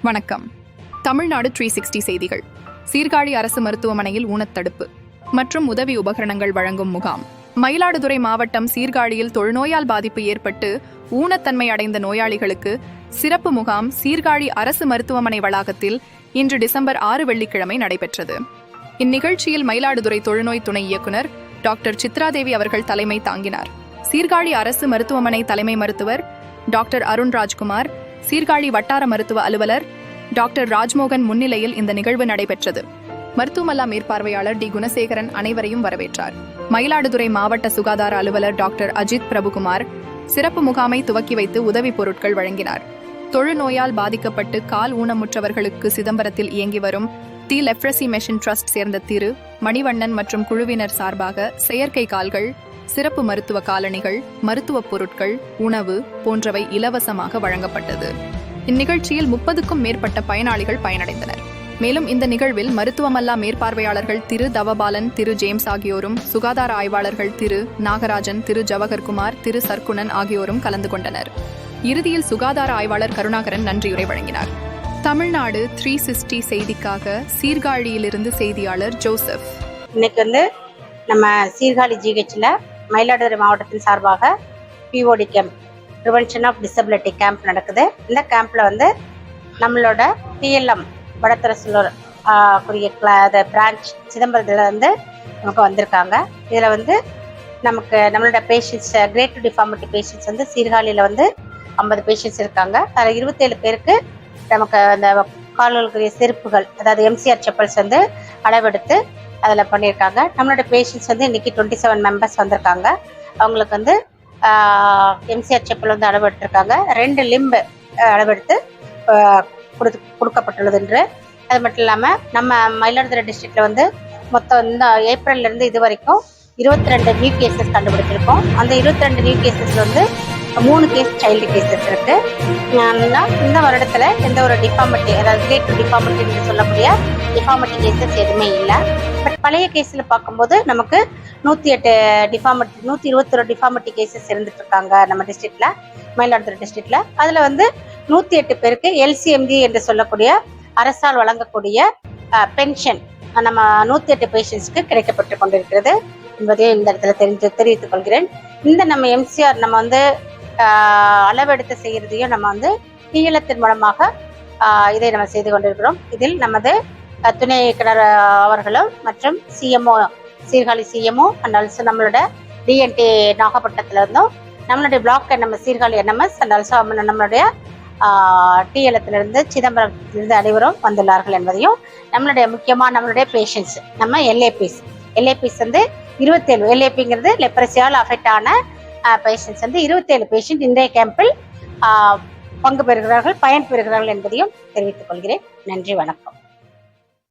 வணக்கம். Tamil Nadu three sixty செய்திகள். சீர்காழி அரசு மருத்துவமனையில் ஊனத்தடுப்பு. மற்றும் உதவி உபகரணங்கள் வழங்கும் முகாம். மயிலாடுதுறை மாவட்டம் சீர்காழியில் தொழுநோயால் பாதிப்பு ஏற்பட்டு ஊனத்தன்மை அடைந்த நோயாளிகளுக்கு சிறப்பு முகாம் சீர்காழி அரசு மருத்துவமனை வளாகத்தில் இன்று டிசம்பர் ஆறு வெள்ளிக்கிழமை நடைபெற்றது. இந்நிகழ்ச்சியில் மயிலாடுதுறை தொழுநோய் துணை இயக்குனர் டாக்டர் சித்ராதேவி அவர்கள் தலைமை தாங்கினார். சீர்காழி அரசு மருத்துவமனை தலைமை மருத்துவர் டாக்டர் அருண் ராஜ்குமார் சீர்காழி வட்டார மருத்துவ அலுவலர் டாக்டர் ராஜ்மோகன் முன்னிலையில் இந்த நிகழ்வு நடைபெற்றது. மருத்துவமல்லா மேற்பார்வையாளர் டி. குணசேகரன் அனைவரையும் வரவேற்றார். மயிலாடுதுறை மாவட்ட சுகாதார அலுவலர் டாக்டர் அஜித் பிரபுகுமார் சிறப்பு முகாமை துவக்கி வைத்து உதவிப் பொருட்கள் வழங்கினார். தொழுநோயால் பாதிக்கப்பட்டு கால் ஊனமுற்றவர்களுக்கு சிதம்பரத்தில் இயங்கி வரும் தி லெப்ரசி மெஷின் ட்ரஸ்ட் சேர்ந்த திரு மணிவண்ணன் மற்றும் குழுவினர் சார்பாக செயற்கை கால்கள் சிறப்பு மருத்துவ காலணிகள் மருத்துவப் பொருட்கள் உணவு போன்றவை இலவசமாக வழங்கப்பட்டது. இந்நிகழ்ச்சியில் முப்பதுக்கும் மேற்பட்ட பயனாளிகள் பயனடைந்தனர். மேலும் இந்த நிகழ்வில் மருத்துவமல்லா மேற்பார்வையாளர்கள் திரு தவபாலன் திரு ஜேம்ஸ் ஆகியோரும் சுகாதார ஆய்வாளர்கள் திரு நாகராஜன் திரு ஜவஹர்குமார் திரு சர்க்குணன் ஆகியோரும் கலந்து கொண்டனர். இறுதியில் சுகாதார ஆய்வாளர் கருணாகரன் நன்றியுரை வழங்கினார். தமிழ்நாடு த்ரீ சிக்ஸ்டி செய்திக்காக சீர்காழியிலிருந்து செய்தியாளர் ஜோசப். இன்னைக்கு வந்து நம்ம சீர்காழி ஜிஹெச்சில் மயிலாடுதுறை மாவட்டத்தின் சார்பாக POD camp prevention of disability camp நடக்குது. இந்த கேம்பில் வந்து நம்மளோட பிஎல்எம் வடத்தரசூர் குறிய பிரான்ச் சிதம்பரத்தில் வந்து நமக்கு வந்திருக்காங்க. இதில் வந்து நமக்கு நம்மளோட patients grade two deformity patients வந்து சீர்காழியில் வந்து ஐம்பது பேஷண்ட்ஸ் இருக்காங்க. அதில் இருபத்தேழு பேருக்கு நமக்கு அந்த கால்களுக்குரிய செருப்புகள் அதாவது எம்சிஆர் செப்பல்ஸ் வந்து அளவெடுத்து அதில் பண்ணியிருக்காங்க. நம்மளோட பேஷண்ட்ஸ் வந்து இன்றைக்கி டுவெண்ட்டி செவன் மெம்பர்ஸ் வந்திருக்காங்க. அவங்களுக்கு வந்து எம்சிஆர் செப்பல் வந்து அளவெடுத்திருக்காங்க. ரெண்டு லிம்பு அளவெடுத்து ஆஹ், கொடுத்து கொடுக்கப்பட்டுள்ளது என்று அது மட்டும் இல்லாமல் நம்ம மயிலாடுதுறை டிஸ்ட்ரிக்டில் வந்து மொத்தம் இந்த ஏப்ரல்லேருந்து இது வரைக்கும் இருபத்தி ரெண்டு நியூ கேசஸ் கண்டுபிடிச்சிருக்கோம். அந்த இருபத்தி ரெண்டு நியூ கேசஸ் வந்து மூணு கேஸ் சைல்டு கேசஸ் இருக்கு இந்த வருடத்துல எந்த ஒரு டிஃபார்மிட்டி அதாவது கிரேட் டிஃபார்மிட்டி என்று சொல்லக்கூடிய டிஃபார்மிட்டி கேசஸ் எதுவுமே இல்லை. பட் பழைய கேஸில் பார்க்கும்போது நமக்கு நூற்றி எட்டு டிஃபார்மிட்டி நூற்றி இருபத்தொரு டிஃபார்மிட்டி கேசஸ் இருந்துட்டு இருக்காங்க நம்ம டிஸ்ட்ரிக்ட்ல மயிலாடுதுறை டிஸ்ட்ரிக்ட்ல அதில் வந்து நூற்றி எட்டு பேருக்கு எல்சிஎம்டி என்று சொல்லக்கூடிய அரசால் வழங்கக்கூடிய பென்ஷன் நம்ம நூற்றி எட்டு பேஷண்ட்ஸ்க்கு கிடைக்கப்பட்டு கொண்டிருக்கிறது என்பதையும் இந்த இடத்துல தெரிஞ்சு தெரிவித்துக் கொள்கிறேன். இந்த நம்ம எம்சிஆர் நம்ம வந்து அளவெடுத்து செய்கிறதையும் நம்ம வந்து நீளத்தின் மூலமாக இதை நம்ம செய்து கொண்டிருக்கிறோம். இதில் நமது துணை இயக்குனர் அவர்களும் மற்றும் CMO Sirkazhi CMO and also நம்மளோட டிஎன்டி நாகப்பட்டினத்துல இருந்தும். நம்மளுடைய பிளாக் நம்ம சீர்காழி என்எம்எஸ் அண்ட் ஆல்சோ நம்மளுடைய டிஎலத்திலிருந்து சிதம்பரத்திலிருந்து அனைவரும் வந்துள்ளார்கள் என்பதையும் நம்மளுடைய முக்கியமாக நம்மளுடைய பேஷண்ட்ஸ் நம்ம எல்ஏபிஸ் எல்ஏபிஸ் வந்து இருபத்தேழு எல்ஏபிங்கிறது லெப்ரசியால் அஃபெக்ட் ஆன பேஷண்ட்ஸ் வந்து இருபத்தேழு பேஷண்ட் இன்றைய கேம்பில் பங்கு பெறுகிறார்கள் பயன் பெறுகிறார்கள் என்பதையும் தெரிவித்துக் கொள்கிறேன். நன்றி வணக்கம்.